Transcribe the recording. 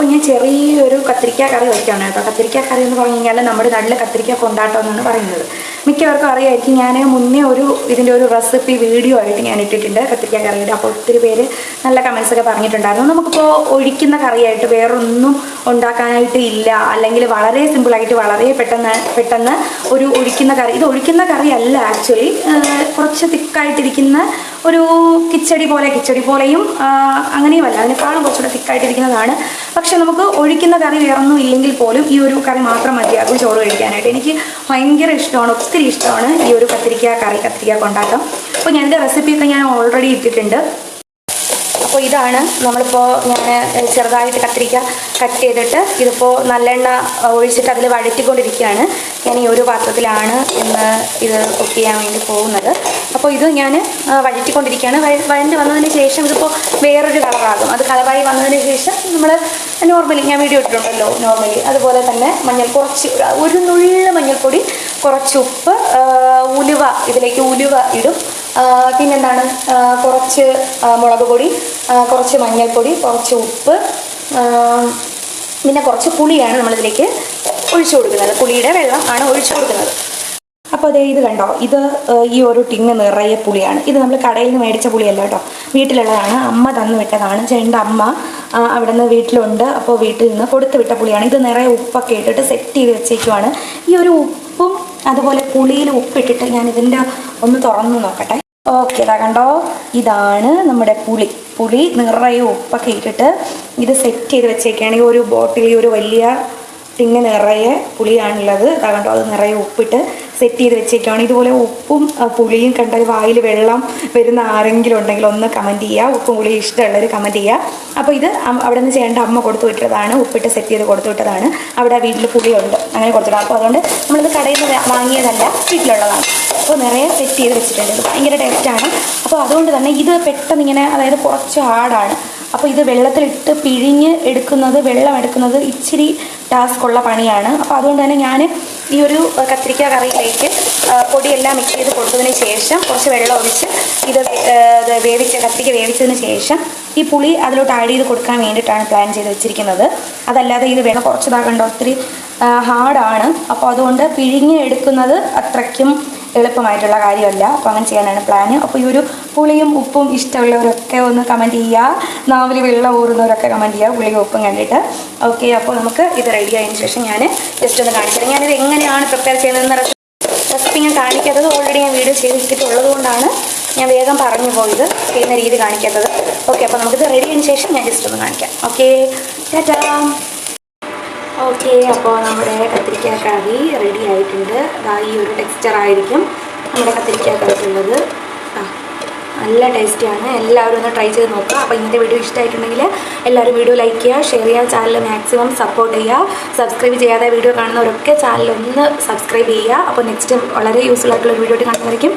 അപ്പോൾ ഞാൻ ചെറിയൊരു കത്തിരിക്ക കറി വയ്ക്കുകയാണ് കേട്ടോ. കത്തിരിക്ക കറി എന്ന് പറഞ്ഞു കഴിഞ്ഞാൽ നമ്മുടെ നാട്ടിൽ കത്തിരിക്ക കൊണ്ടാട്ടം എന്നാണ് പറയുന്നത്. മിക്കവർക്കും അറിയായിരിക്കും ഞാൻ മുന്നേ ഒരു ഇതിന്റെ ഒരു റെസിപ്പി വീഡിയോ ആയിട്ട് ഞാൻ ഇട്ടിട്ടുണ്ട് കത്തിരിക്ക കറിയുടെ. അപ്പോൾ ഒത്തിരി പേര് നല്ല കമൻസ് ഒക്കെ പറഞ്ഞിട്ടുണ്ടായിരുന്നു. നമുക്കിപ്പോൾ ഒഴിക്കുന്ന കറിയായിട്ട് വേറൊന്നും ഉണ്ടാക്കാനായിട്ട് ഇല്ല. അല്ലെങ്കിൽ വളരെ സിമ്പിളായിട്ട് വളരെ പെട്ടെന്ന് പെട്ടെന്ന് ഒരു ഒഴിക്കുന്ന കറി. ഇത് ഒഴിക്കുന്ന കറിയല്ല ആക്ച്വലി കുറച്ച് തിക്കായിട്ടിരിക്കുന്ന ഒരു കിച്ചടി പോലെ കിച്ചടി പോലെയും അങ്ങനെയുമല്ല അതിനേക്കാളും കുറച്ചുകൂടെ തിക്കായിട്ടിരിക്കുന്നതാണ്. പക്ഷെ നമുക്ക് ഒഴിക്കുന്ന കറി വേറൊന്നും ഇല്ലെങ്കിൽ പോലും ഈ ഒരു കറി മാത്രം മതിയാകും ചോറ് കഴിക്കാനായിട്ട്. എനിക്ക് ഭയങ്കര ഇഷ്ടമാണ് ഒത്തിരി ഇഷ്ടമാണ് ഈ ഒരു കത്തിരിക്ക കറി കത്തിരിക്ക കൊണ്ടാട്ടം. അപ്പോൾ ഞാൻ റെസിപ്പിയൊക്കെ ഞാൻ ഓൾറെഡി ഇട്ടിട്ടുണ്ട്. അപ്പോൾ ഇതാണ് നമ്മളിപ്പോൾ ഞാൻ ചെറുതായിട്ട് കത്തിരിക്ക കട്ട് ചെയ്തിട്ട് ഇതിപ്പോൾ നല്ലെണ്ണ ഒഴിച്ചിട്ട് അതിൽ വഴറ്റിക്കൊണ്ടിരിക്കുകയാണ്. ഞാൻ ഈ ഒരു പാത്രത്തിലാണ് ഇന്ന് ഇത് കുക്ക് ചെയ്യാൻ വേണ്ടി പോകുന്നത്. അപ്പോൾ ഇത് ഞാൻ വഴറ്റിക്കൊണ്ടിരിക്കുകയാണ്. വഴ- വഴണ്ട് വന്നതിന് ശേഷം ഇതിപ്പോൾ വേറൊരു കളറാകും. അത് കളറായി വന്നതിന് ശേഷം നമ്മൾ നോർമലി ഞാൻ വീഡിയോ ഇട്ടിട്ടുണ്ടല്ലോ നോർമലി. അതുപോലെ തന്നെ മഞ്ഞൾ കുറച്ച് ഒരു നുള്ളിൽ മഞ്ഞൾപ്പൊടി കുറച്ച് ഉപ്പ് ഉലുവ ഇതിലേക്ക് ഉലുവ ഇടും. പിന്നെന്താണ്? കുറച്ച് മുളക് പൊടി കുറച്ച് മഞ്ഞൾപ്പൊടി കുറച്ച് ഉപ്പ് പിന്നെ കുറച്ച് പുളിയാണ് നമ്മളിതിലേക്ക് ഒഴിച്ചു കൊടുക്കുന്നത്. പുളിയുടെ വെള്ളം ആണ് ഒഴിച്ചു കൊടുക്കുന്നത്. അപ്പോൾ അതേ ഇത് കണ്ടോ? ഇത് ഈ ഒരു ടിന്ന് നിറയെ പുളിയാണ്. ഇത് നമ്മൾ കടയിൽ നിന്ന് മേടിച്ച പുളിയല്ല കേട്ടോ. വീട്ടിലുള്ളതാണ്. അമ്മ തന്നു വിട്ടതാണ്. ചേട്ടന്റെ അമ്മ അവിടെ നിന്ന് വീട്ടിലുണ്ട്. അപ്പോൾ വീട്ടിൽ നിന്ന് കൊടുത്തു വിട്ട പുളിയാണ്. ഇത് നിറയെ ഉപ്പൊക്കെ ഇട്ടിട്ട് സെറ്റ് ചെയ്ത് വെച്ചേക്കുവാണ്. ഈ ഒരു ഉപ്പും അതുപോലെ പുളിയിൽ ഉപ്പിട്ടിട്ട് ഞാൻ ഇതിന്റെ ഒന്ന് തുറന്നു നോക്കട്ടെ. ഓക്കെ ഇതാ കണ്ടോ? ഇതാണ് നമ്മുടെ പുളി. പുളി നിറയെ ഉപ്പൊക്കെ ഇട്ടിട്ട് ഇത് സെറ്റ് ചെയ്ത് വെച്ചേക്കുകയാണെങ്കിൽ ഒരു ബോട്ടിൽ ഒരു വലിയ ടിന്ന് നിറയെ പുളിയാണുള്ളത്. ഇതാ കണ്ടോ? അത് നിറയെ ഉപ്പിട്ട് സെറ്റ് ചെയ്ത് വെച്ചേക്കാണ് ഇതുപോലെ ഉപ്പും പുളിയും കണ്ടാൽ വായിൽ വെള്ളം വരുന്ന ആരെങ്കിലും ഉണ്ടെങ്കിൽ ഒന്ന് കമന്റ് ചെയ്യുക. ഉപ്പും പുളിയും ഇഷ്ടമുള്ളവർ കമന്റ് ചെയ്യുക. അപ്പോൾ ഇത് അവിടെ നിന്ന് ചെയ്യേണ്ട അമ്മ കൊടുത്തു വിട്ടതാണ്. ഉപ്പിട്ട് സെറ്റ് ചെയ്ത് കൊടുത്തു വിട്ടതാണ്. അവിടെ വീട്ടിൽ പുളിയുണ്ട്. അങ്ങനെ കൊടുത്തിട്ടുണ്ട്. അപ്പോൾ അതുകൊണ്ട് നമ്മളിത് കടയിൽ നിന്ന് വാങ്ങിയതല്ല വീട്ടിലുള്ളതാണ്. അപ്പോൾ നിറയെ സെറ്റ് ചെയ്ത് വെച്ചിട്ടുണ്ട്. ഭയങ്കര ടേസ്റ്റാണ് അപ്പോൾ അതുകൊണ്ട് തന്നെ ഇത് പെട്ടെന്ന് ഇങ്ങനെ അതായത് കുറച്ച് ഹാർഡാണ് അപ്പോൾ ഇത് വെള്ളത്തിലിട്ട് പിഴിഞ്ഞ് എടുക്കുന്നത് വെള്ളം എടുക്കുന്നത് ഇച്ചിരി ടാസ്ക് ഉള്ള പണിയാണ്. അപ്പോൾ അതുകൊണ്ട് തന്നെ ഞാൻ ഈ ഒരു കത്തിരിക്ക കറിയിലേക്ക് പൊടിയെല്ലാം മിക്സ് ചെയ്ത് കൊടുത്തതിന് ശേഷം കുറച്ച് വെള്ളം ഒഴിച്ച് ഇത് വേവിച്ച കത്തിരിക്ക വേവിച്ചതിന് ശേഷം ഈ പുളി അതിലോട്ട് ആഡ് ചെയ്ത് കൊടുക്കാൻ വേണ്ടിയിട്ടാണ് പ്ലാൻ ചെയ്ത് വെച്ചിരിക്കുന്നത്. അതല്ലാതെ ഇത് വേണം കുറച്ചതാകണ്ട ഒത്തിരി ഹാർഡാണ് അപ്പോൾ അതുകൊണ്ട് പിഴിഞ്ഞ് എടുക്കുന്നത് അത്രയ്ക്കും എളുപ്പമായിട്ടുള്ള കാര്യമല്ല. അപ്പോൾ അങ്ങനെ ചെയ്യാനാണ് പ്ലാൻ അപ്പോൾ ഈ ഒരു പുളിയും ഉപ്പും ഇഷ്ടമുള്ളവരൊക്കെ ഒന്ന് കമന്റ് ചെയ്യുക നാവിൽ വെള്ളം ഊറുന്നവരൊക്കെ കമന്റ് ചെയ്യുക പുളിയും ഉപ്പും കണ്ടിട്ട്. ഓക്കെ അപ്പോൾ നമുക്ക് ഇത് റെഡി ആയതിനു ശേഷം ഞാൻ ജസ്റ്റ് ഒന്ന് കാണിച്ചു തരാം ഞാനിത് എങ്ങനെയാണ് പ്രിപ്പയർ ചെയ്യുന്നതെന്ന് റെസിപ്പി ഞാൻ കാണിക്കാത്തത് ഓൾറെഡി ഞാൻ വീഡിയോ ചെയ്തിട്ടുള്ളത് കൊണ്ടാണ് ഞാൻ വേഗം പറഞ്ഞു പോയത്. ചെയ്യുന്ന രീതി കാണിക്കാത്തത്. ഓക്കെ അപ്പോൾ നമുക്കിത് റെഡി ആയതിനു ശേഷം ഞാൻ ജസ്റ്റ് ഒന്ന് കാണിക്കാം. ഓക്കെ ടാറ്റാ ഓക്കെ അപ്പോൾ നമ്മുടെ കത്തിരിക്ക കറി റെഡി ആയിട്ടുണ്ട്. അതാ ഈ ഒരു ടെക്സ്ചർ ആയിരിക്കും നമ്മുടെ കത്തിരിക്ക കറിക്കുള്ളത്. നല്ല ടേസ്റ്റിയാണ് എല്ലാവരും ഒന്ന് ട്രൈ ചെയ്ത് നോക്കുക. അപ്പോൾ ഇന്നത്തെ വീഡിയോ ഇഷ്ടമായിട്ടുണ്ടെങ്കിൽ എല്ലാവരും വീഡിയോ ലൈക്ക് ചെയ്യുക ഷെയർ ചെയ്യുക ചാനൽ മാക്സിമം സപ്പോർട്ട് ചെയ്യുക. സബ്സ്ക്രൈബ് ചെയ്യാതെ വീഡിയോ കാണുന്നവരൊക്കെ ചാനൽ ഒന്ന് സബ്സ്ക്രൈബ് ചെയ്യുക. അപ്പോൾ നെക്സ്റ്റ് വളരെ യൂസ്ഫുൾ ആയിട്ടുള്ള വീഡിയോ ആയിട്ട് കാണുന്നതായിരിക്കും